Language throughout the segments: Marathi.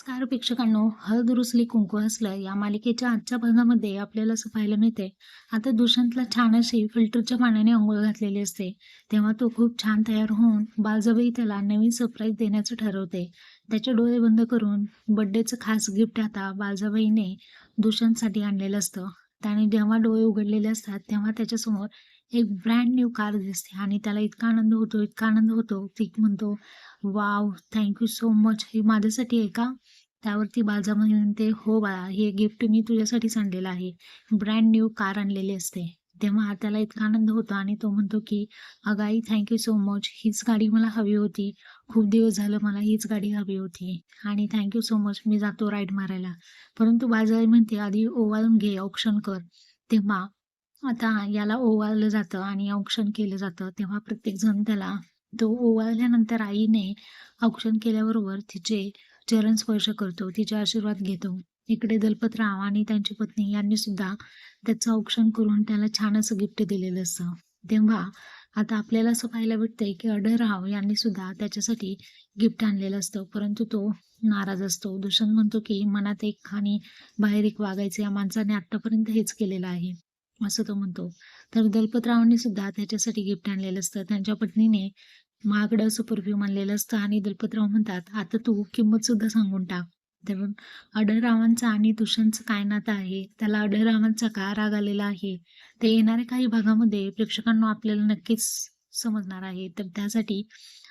स्कार प्रेक्षकांनो हळद रुसली कुंकू हसलं या मालिकेच्या आजच्या भागामध्ये आपल्याला असं पाहायला मिळते आता दुष्यंतला छान अशी फिल्टरच्या पाण्याने आंघोळ घातलेली असते तेव्हा तो खूप छान तयार होऊन बाळजाबाई त्याला नवीन सरप्राईज देण्याचं ठरवते. त्याचे डोळे बंद करून बड्डेचं खास गिफ्ट आता बालजाबाईने दुष्यंतसाठी आणलेलं असतं. त्याने जेव्हा डोळे उघडलेले असतात तेव्हा त्याच्यासमोर एक ब्रँड न्यू कार दिसते आणि त्याला इतका आनंद होतो इतका आनंद होतो. ती म्हणतो वाव थँक्यू सो मच हे माझ्यासाठी आहे का? त्यावरती बाजा म्हणते हो बाळा हे गिफ्ट मी तुझ्यासाठीच आणलेलं आहे. ब्रँड न्यू कार आणलेली असते. तेव्हा त्याला इतका आनंद होतो आणि तो म्हणतो की अगं आई थँक्यू सो मच हीच गाडी मला हवी होती. खूप दिवस झालं मला हीच गाडी हवी होती. आणि थँक्यू सो मच मी जातो राईड मारायला. परंतु बाळजाबाई म्हणते आधी ओवाळून घे ऑप्शन कर. तेव्हा आता याला ओवाळलं जातं आणि औक्षण केलं जातं. तेव्हा प्रत्येकजण त्याला तो ओवाळल्यानंतर आईने औक्षण केल्याबरोबर तिचे चरण स्पर्श करतो तिचे आशीर्वाद घेतो. इकडे दलपतराव आणि त्यांची पत्नी यांनी सुद्धा त्याचं औक्षण करून त्याला छान असं गिफ्ट दिलेलं असतं. तेव्हा आता आपल्याला असं पाहायला भेटतंय की अडरराव यांनी सुद्धा त्याच्यासाठी गिफ्ट आणलेलं असतं. परंतु तो नाराज असतो. दुष्यंत म्हणतो की मनात एक आणि बाहेर एक वागायचं या माणसाने आत्तापर्यंत हेच केलेलं आहे. असं तो म्हणतो. तर दलपतरावांनी सुद्धा त्याच्यासाठी गिफ्ट आणलेलं असतं. त्यांच्या पत्नीने महागडं असं परफ्यूम आणलेलं असतं आणि दलपतराव म्हणतात आता तू किंमत सुद्धा सांगून टाक. तर अडररावांचा आणि दुष्यंतचं काय नातं आहे? त्याला अडररावांचा का राग आलेला आहे? ते येणाऱ्या काही भागामध्ये प्रेक्षकांना आपल्याला नक्कीच समजणार आहे. तर त्यासाठी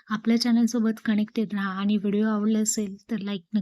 आपल्या चॅनलसोबत कनेक्टेड राहा आणि व्हिडिओ आवडले असेल तर लाईक